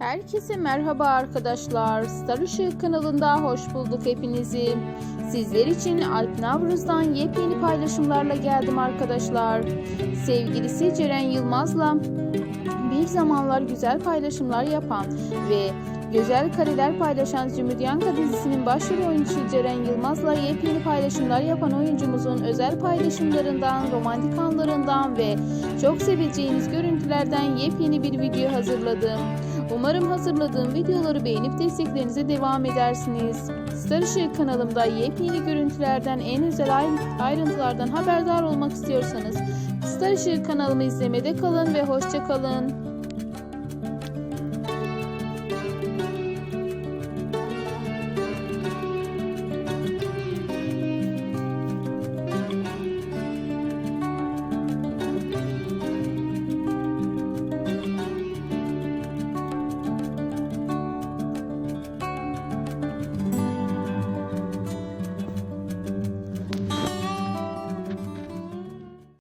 Herkese merhaba arkadaşlar. Star Işık kanalında hoş bulduk hepinizi. Sizler için Alp Navruz'dan yepyeni paylaşımlarla geldim arkadaşlar. Sevgilisi Ceren Yılmaz'la bir zamanlar güzel paylaşımlar yapan ve güzel kareler paylaşan Zümrüdyanka dizisinin başrol oyuncusu Ceren Yılmaz'la yepyeni paylaşımlar yapan oyuncumuzun özel paylaşımlarından, romantik anlarından ve çok seveceğiniz görüntülerden yepyeni bir video hazırladım. Umarım hazırladığım videoları beğenip desteklerinize devam edersiniz. Star Işık kanalımda yepyeni görüntülerden en özel ayrı- ayrıntılardan haberdar olmak istiyorsanız Star Işık kanalımı izlemede kalın ve hoşça kalın.